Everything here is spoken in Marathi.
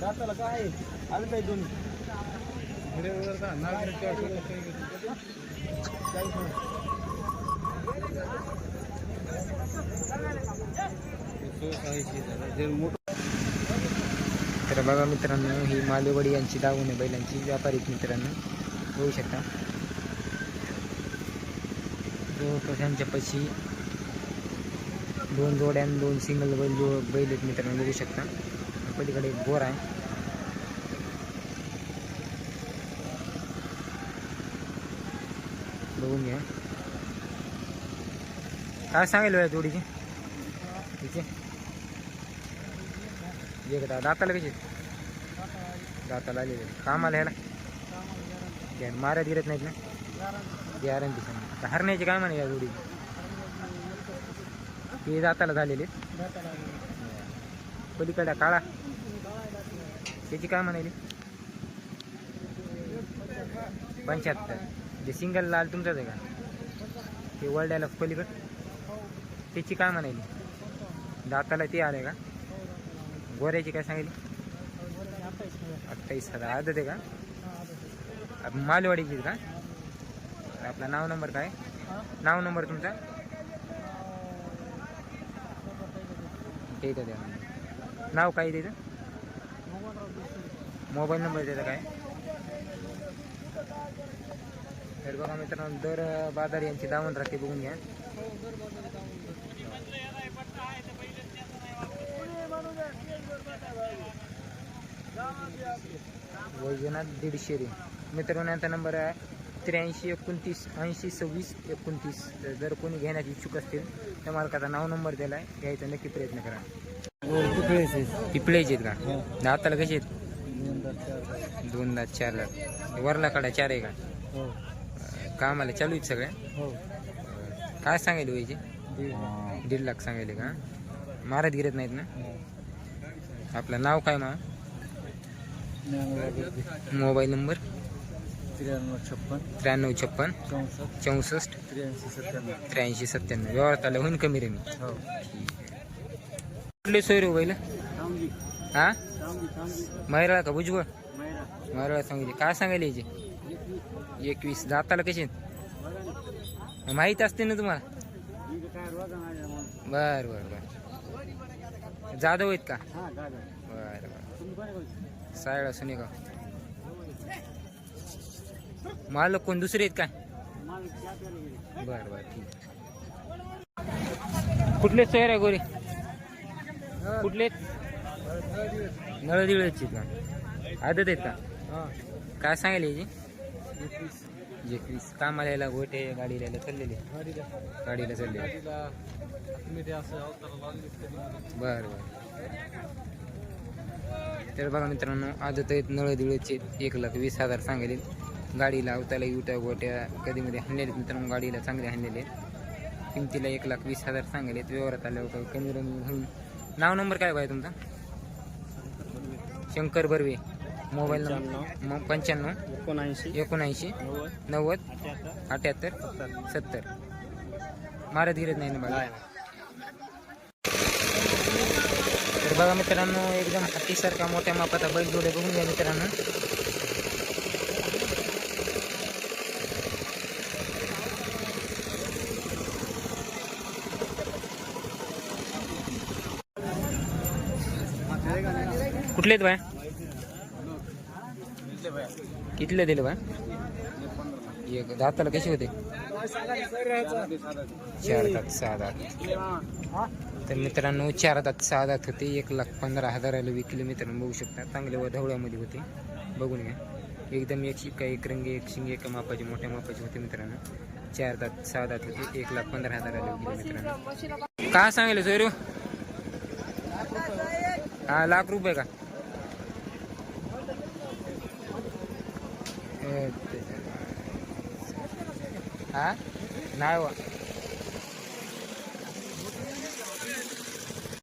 दाताला काय आहे? आलं पाहिजे दोन तर बघा मित्रांनो ही मालेवाडी यांची दावण आहे बैलांची व्यापारी मित्रांनो. होऊ शकता. जवळपास यांच्यापाशी दोन जोड्या आणि दोन सिंगल बैल जो बैल आहेत मित्रांनो बघू शकता. पलीकडे एक बोर आहे. बघून घ्या. काय सांगेल वेळा जोडीची तिचे एक दा दाताला कशी दाताला आलेले कामाला ह्याला घ्या माऱ्यात गिरत नाहीत ना? गॅरंटी सांग हरण्याची काय म्हणे या जोडी हे दाताला झालेले पलीकडे काळा त्याची काय म्हणाली? पंच्याहत्तर. जे सिंगल लाल तुमचाच आहे का? ते वर्ल्डाला पलीकड. त्याची काय म्हणाली? दाताला ते आले का? गोऱ्याची काय सांगितली? अठ्ठावीस हजार. आदत आहे का? मालवाडीची का? आपला नाव नंबर काय? नाव नंबर तुमचा? ते आहे नाव काय आहे त्याचं मोबाईल नंबर त्याचा काय? तर बघा मित्रांनो दर बाजार यांची दावण राहते बघून घ्या. वैजनाथ दीडशे रे मित्रांनो यांचा नंबर आहे त्र्याऐंशी एकोणतीस ऐंशी सव्वीस एकोणतीस. जर कोणी घेण्याची इच्छुक असतील तर मालकाचा नाव नंबर दिला आहे घ्यायचा नक्की प्रयत्न करा. पिपळेचे. आहेत का? दाताला कसे आहेत? दोन दात चार दात. वरला कडा चार आहे का? कामाला चालू आहेत सगळ्या? काय सांगायला व्हायचे दीड लाख. सांगायले का? मारत गिरत नाहीत ना? आपलं नाव काय मा? Mobile number? त्र्याण्णव छप्पन. त्र्याण्णव छप्पन. चौसष्ट. त्र्याऐंशी सत्त्याण्णव. व्यवहारात आलं होईन कमी रे मी हो कुठले सोय रे बैल? सांगी हा? सांगी मैराळ का भुजबळ? मैरा मैराळ सांगितले काय सांगायला याचे एकवीस. दाताला कसे आहेत? माहीत असते ना तुम्हाला? बर बर बर. जाधव आहेत का? हा बर बर. सायळा सुनेगाव. मालक कोण? दुसरे आहेत काय? बर बर ठीक. कुठले सोयर आहे गोरे? कुठले? नळदिळची का? आदत आहेत का? काय सांगायला याची एकवीस कामाला यायला गोटे गाडीला यायला चाललेले. गाडीला गाडीला चालले बर बर. तर बघा मित्रांनो आदत आहेत नळदिळचे एक लाख वीस हजार सांगेले गाडीला अवताला युट्या गोट्या कधी मध्ये हाणलेले मित्रांनो. गाडीला चांगले हाणलेले किमतीला एक लाख वीस हजार सांगेले व्यवहारात आल्यावर काही कमी रमी होईल. नाव नंबर काय बाय तुमचा? शंकर बर्वे. Mobile number? पंच्याण्णव. एकोणऐंशी. एकोणऐंशी. नव्वद. अठ्याहत्तर. सत्तर. मारत गिरत नाही ना बघा तर बघा मित्रांनो एकदम हत्तीसारखा मोठ्या मापाचा बैल जोडे बघून घ्या मित्रांनो. कुठले बाय? कितले दिले बाय. एक दाताला कसे होते? चार दात सहा दात. तर मित्रांनो चार दात सहा दात होते. एक लाख पंधरा हजाराला विकले मित्रांनो. बघू शकता चांगले व होते. बघून घ्या. एकदम एक शिक्का एक रंग एक शिंग एका मापाचे मोठ्या मापाचे होते मित्रांनो. चार दात सहा दात होते. एक लाख पंधरा हजाराला विकले मित्रांनो. काय सांगेल सोयरू? हा लाख रुपये का? हा? नाही वा.